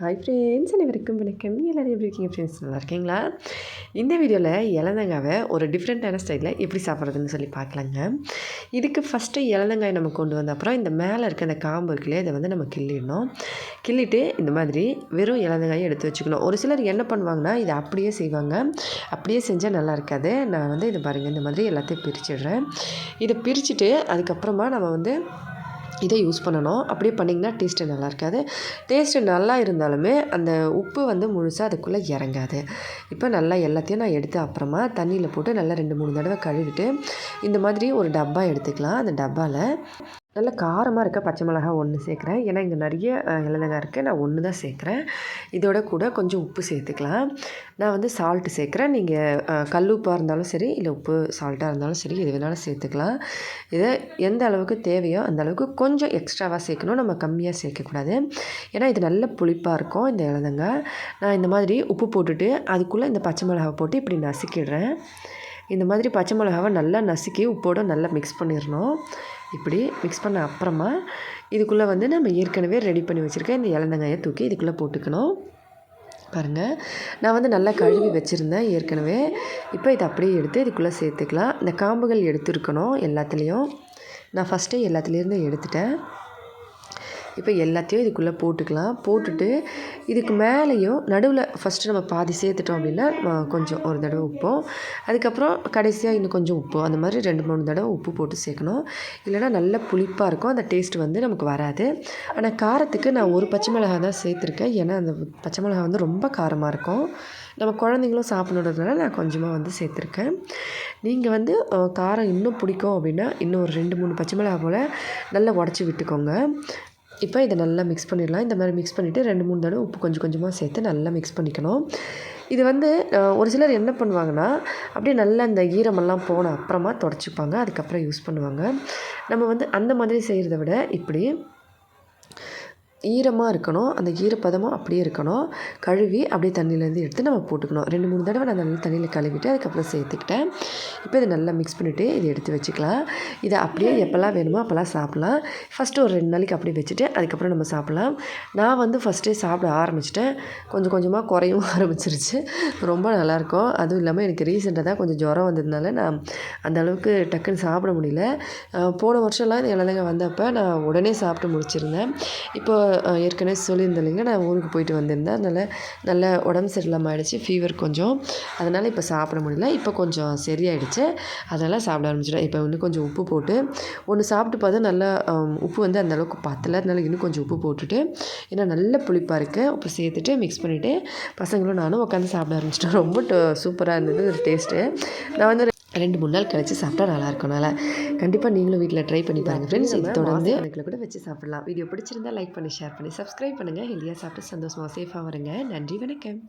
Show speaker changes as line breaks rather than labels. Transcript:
Hi friends அனைவருக்கும் வணக்கம். எல்லோரும் எப்படி இருக்கீங்க ஃப்ரெண்ட்ஸ் நல்லா இருக்கீங்களா? இந்த வீடியோவில் இலந்தங்காவை ஒரு டிஃப்ரெண்ட்டான ஸ்டைலில் எப்படி சாப்பிட்றதுன்னு சொல்லி பார்க்கலாங்க. இதுக்கு ஃபஸ்ட்டு இளந்தங்காய் நம்ம கொண்டு வந்த அப்புறம் இந்த மேலே இருக்க அந்த காம்பு இருக்குல்லையே அதை வந்து நம்ம கிள்ளிடணும். கிள்ளிட்டு இந்த மாதிரி வெறும் இலந்தங்காயை எடுத்து வச்சுக்கணும். ஒரு சிலர் என்ன பண்ணுவாங்கன்னா இதை அப்படியே செய்வாங்க. அப்படியே செஞ்சால் நல்லா இருக்காது. நான் வந்து இதை பாருங்கள் இந்த மாதிரி எல்லாத்தையும் பிரிச்சிடுறேன். இதை பிரிச்சுட்டு அதுக்கப்புறமா நம்ம வந்து இதை யூஸ் பண்ணணும். அப்படியே பண்ணிங்கன்னா டேஸ்ட்டு நல்லா இருக்காது. டேஸ்ட்டு நல்லா இருந்தாலுமே அந்த உப்பு வந்து முழுசாக அதுக்குள்ளே இறங்காது. இப்போ நல்லா எல்லாத்தையும் நான் எடுத்து அப்புறமா தண்ணியில் போட்டு நல்லா ரெண்டு மூணு தடவை கழுவிட்டு இந்த மாதிரி ஒரு டப்பா எடுத்துக்கலாம். அந்த டப்பாவில் நல்ல காரமாக இருக்க பச்சை மிளகா ஒன்று சேர்க்குறேன். ஏன்னா இங்கே நிறைய இலந்தங்காய் இருக்குது நான் ஒன்று தான் சேர்க்குறேன். இதோட கூட கொஞ்சம் உப்பு சேர்த்துக்கலாம். நான் வந்து சால்ட்டு சேர்க்குறேன். நீங்கள் கல் உப்பாக இருந்தாலும் சரி இல்லை உப்பு சால்ட்டாக இருந்தாலும் சரி எது வேணாலும் சேர்த்துக்கலாம். இதை எந்த அளவுக்கு தேவையோ அந்த அளவுக்கு கொஞ்சம் எக்ஸ்ட்ராவாக சேர்க்கணும். நம்ம கம்மியாக சேர்க்கக்கூடாது. ஏன்னா இது நல்ல புளிப்பாக இருக்கும் இந்த இலந்தங்காய் நான் இந்த மாதிரி உப்பு போட்டுட்டு அதுக்குள்ளே இந்த பச்சை மிளகாவை போட்டு இப்படி நசுக்கிடுறேன். இந்த மாதிரி பச்சை மிளகாவை நல்லா நசுக்கி உப்போடு நல்லா மிக்ஸ் பண்ணிடணும். இப்படி மிக்ஸ் பண்ண அப்புறமா இதுக்குள்ளே வந்து நம்ம ஏற்கனவே ரெடி பண்ணி வச்சுருக்கேன் இந்த இலந்தங்காயை தூக்கி இதுக்குள்ளே போட்டுக்கணும். பாருங்கள் நான் வந்து நல்லா கழுவி வச்சுருந்தேன் ஏற்கனவே. இப்போ இதை அப்படியே எடுத்து இதுக்குள்ளே சேர்த்துக்கலாம். இந்த காம்புகள் எடுத்துருக்கணும் எல்லாத்துலேயும். நான் ஃபஸ்ட்டே எல்லாத்துலேருந்து எடுத்துட்டேன். இப்போ எல்லாத்தையும் இதுக்குள்ளே போட்டுக்கலாம். போட்டுட்டு இதுக்கு மேலேயும் நடுவில் ஃபஸ்ட்டு நம்ம பாதி சேர்த்துட்டோம் அப்படின்னா கொஞ்சம் ஒரு தடவை உப்பும் அதுக்கப்புறம் கடைசியாக இன்னும் கொஞ்சம் உப்பு. அந்த மாதிரி ரெண்டு மூணு தடவை உப்பு போட்டு சேர்க்கணும். இல்லைனா நல்ல புளிப்பாக இருக்கும். அந்த டேஸ்ட் வந்து நமக்கு வராது. ஆனால் காரத்துக்கு நான் ஒரு பச்சை மிளகா தான் சேர்த்துருக்கேன். ஏன்னா அந்த பச்சை மிளகா வந்து ரொம்ப காரமாக இருக்கும். நம்ம குழந்தைங்களும் சாப்பிட்ணுன்றதுனால நான் கொஞ்சமாக வந்து சேர்த்துருக்கேன். நீங்கள் வந்து காரம் இன்னும் பிடிக்கும் அப்படின்னா இன்னும் ஒரு ரெண்டு மூணு பச்சை மிளகா போல் நல்லா உடச்சி விட்டுக்கோங்க. இப்போ இதை நல்லா மிக்ஸ் பண்ணிடலாம். இந்த மாதிரி மிக்ஸ் பண்ணிவிட்டு ரெண்டு மூணு தடவை உப்பு கொஞ்சம் கொஞ்சமாக சேர்த்து நல்லா மிக்ஸ் பண்ணிக்கணும். இது வந்து ஒரு சிலர் என்ன பண்ணுவாங்கன்னா அப்படியே நல்லா இந்த ஈரமெல்லாம் போன அப்புறமா தொடச்சிப்பாங்க. அதுக்கப்புறம் யூஸ் பண்ணுவாங்க. நம்ம வந்து அந்த மாதிரி செய்கிறத விட இப்படி ஈரமாக இருக்கணும். அந்த ஈரப்பதமும் அப்படியே இருக்கணும். கழுவி அப்படியே தண்ணியிலேருந்து எடுத்து நம்ம போட்டுக்கணும். ரெண்டு மூணு தடவை நான் நல்லா தண்ணியில் கழுவிட்டு அதுக்கப்புறம் சேர்த்துக்கிட்டேன். இப்போ இதை நல்லா மிக்ஸ் பண்ணிவிட்டு இதை எடுத்து வச்சுக்கலாம். இதை அப்படியே எப்போல்லாம் வேணுமோ அப்போல்லாம் சாப்பிட்லாம். ஃபஸ்ட்டு ஒரு ரெண்டு நாளைக்கு அப்படியே வச்சுட்டு அதுக்கப்புறம் நம்ம சாப்பிட்லாம். நான் வந்து ஃபஸ்ட்டே சாப்பிட ஆரம்பிச்சிட்டேன். கொஞ்சம் கொஞ்சமாக குறையும் ஆரம்பிச்சிருச்சு. ரொம்ப நல்லாயிருக்கும். அதுவும் இல்லாமல் எனக்கு ரீசெண்டாக தான் கொஞ்சம் ஜுரம் வந்ததுனால நான் அந்த அளவுக்கு டக்குன்னு சாப்பிட முடியல. போன வருஷம்லாம் இந்த இலந்தங்க வந்தப்போ நான் உடனே சாப்பிட்டு முடிச்சிருந்தேன். இப்போ ஏற்கனவே சொல்லியிருந்தேன் இல்லைங்க. நான் ஊருக்கு போயிட்டு வந்திருந்தேன். அதனால் நல்ல உடம்பு சரியில்லாமல் ஆகிடுச்சி ஃபீவர் கொஞ்சம். அதனால் இப்போ சாப்பிட முடியல. இப்போ கொஞ்சம் சரியாயிடுச்சு. அதனால் சாப்பிட ஆரம்பிச்சிட்டேன். இப்போ இன்னும் கொஞ்சம் உப்பு போட்டு ஒன்று சாப்பிட்டு பார்த்தா நல்லா உப்பு வந்து அந்தளவுக்கு பத்தலை. அதனால் இன்னும் கொஞ்சம் உப்பு போட்டுட்டு ஏன்னா நல்ல புளிப்பாக இருக்குது உப்பு சேர்த்துட்டு மிக்ஸ் பண்ணிவிட்டு பசங்களும் நானும் உட்காந்து சாப்பிட ஆரம்பிச்சிட்டோம். ரொம்ப சூப்பராக இருந்தது. ஒரு டேஸ்ட்டு நான் வந்து ரெண்டு மூணு நாள் கழிச்சு சாப்பிட்டா நல்லாயிருக்கும். நல்லா கண்டிப்பாக நீங்களும் வீட்டில் ட்ரை பண்ணி பாருங்கள் ஃப்ரெண்ட்ஸ் இது தொடர்ந்து கணக்கில் கூட வச்சு சாப்பிடலாம். வீடியோ பிடிச்சிருந்தா லைக் பண்ணி ஷேர் பண்ணி சப்ஸ்கிரைப் பண்ணுங்கள் ஹெல்த்தியாக சாப்பிட்டு சந்தோஷமாக சேஃபாக வருங்க. நன்றி வணக்கம்.